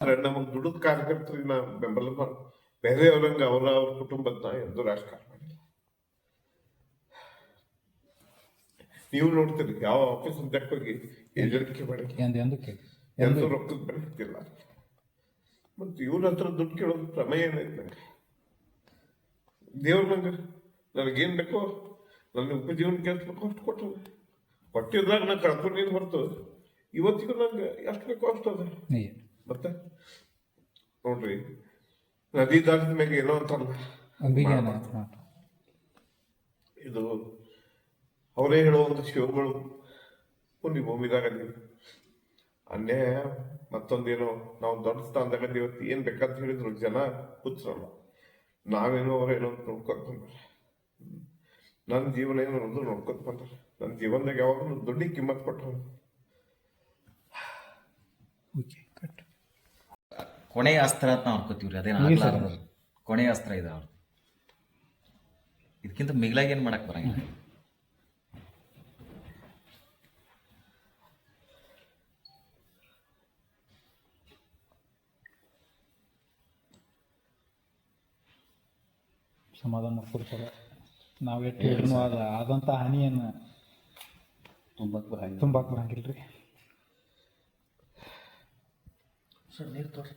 ಆದ್ರೆ ನಮಗ್ ದುಡಿದ ಕಾರ್ಯಕರ್ತರಿಗೆ ನಾ ಬೆಂಬಲ ಮಾಡ ಬೇರೆಯವ್ರಂಗೆ ಅವರ ಅವ್ರ ಕುಟುಂಬದ ನಾ ಎಂದು ರಾಜಕಾರಣ ಮಾಡಿಲ್ಲ ನೀವು ನೋಡ್ತೀರಿ ಯಾವ ಆಫೀಸ್ ಅಧ್ಯಕ್ಷ ಹೋಗಿ ಏಜೆಂಟ್ಗೆ ಮಾಡಿ ಎಂದು ರೊಕ್ಕದ ಬೆಲೆ ಹತ್ತಿಲ್ಲ ಮತ್ತೆ ಇವ್ರ ಹತ್ರ ದುಡ್ಡು ಕೇಳೋದು ಪ್ರಮೇಯ ಏನೈತೆ ನಂಗೆ? ದೇವ್ರ ನಂಗೆ ನನಗೇನು ಬೇಕೋ ನನ್ನ ಉಪಜೀವನ ಕೇಳಿಸ್ಬೇಕು ಅಷ್ಟು ಕೊಟ್ಟು ಕೊಟ್ಟಿದ್ರಾಗ ನಾ ಕಳ್ಕೊಂಡಿದ್ದು ಹೊರತು ಇವತ್ತಿಗೂ ನಂಗೆ ಎಷ್ಟು ಬೇಕೋ ಅಷ್ಟು ಅದ. ಮತ್ತೆ? ನೋಡ್ರಿ. ನದಿ ದಾಟದ ಮೇಲೆ ಏನೋ ಹಾಂ ಇದು ಅವರೇ ಹೇಳುವಂತ ಶಿವಗಳು ಪುಣ್ಯ ಭೂಮಿದಾಗ ಅನ್ಯಾಯ ಮತ್ತೊಂದೇನೋ ನಾವು ದೊಡ್ಡ ಸ್ಥಾನದಾಗ ಇವತ್ತು ಏನ್ ಬೇಕಂತ ಹೇಳಿದ್ರು ಜನ ಹುಚ್ಚರಲ್ಲ ನಾವೇನೋ ಅವರೇನೋ ಅಂತ ನೋಡ್ಕೊತ ಬಂದಾರ ನನ್ನ ಜೀವನ ಏನು ಅನ್ನೋದು ನೋಡ್ಕೊತ ಬಂದ್ರೆ ನನ್ನ ಜೀವನದಾಗ ಯಾವಾಗಲೂ ದೊಡ್ಡ ಕಿಮ್ಮತ್ ಕೊಟ್ಟರು ಓಕೆ ಕಟ್ ಕೊನೆಯ ಅಸ್ತ್ರ ಅಂತ ನಾವು ಅನ್ಕೋತೀವ್ರಿ ಅದೇ. ಕೊನೆಯ ಅಸ್ತ್ರ ಇದೆ ಅವ್ರದ್ದು. ಇದಕ್ಕಿಂತ ಮಿಗಿಲಾಗಿ ಏನು ಮಾಡಕ್ ಬರಂಗಿಲ್ಲ. ಸಮಾಧಾನ ಕೊಡ್ತಾರೆ ನಾವು ಎಷ್ಟು ಹೇಳಿದ್ರು ಅದ ಆದಂಥ ಹಾನಿಯನ್ನು ತುಂಬಕ್ಕೆ ಬರಂಗಿಲ್ಲ. ರೀ ಸರ್ ನೀರು ತೋರಿ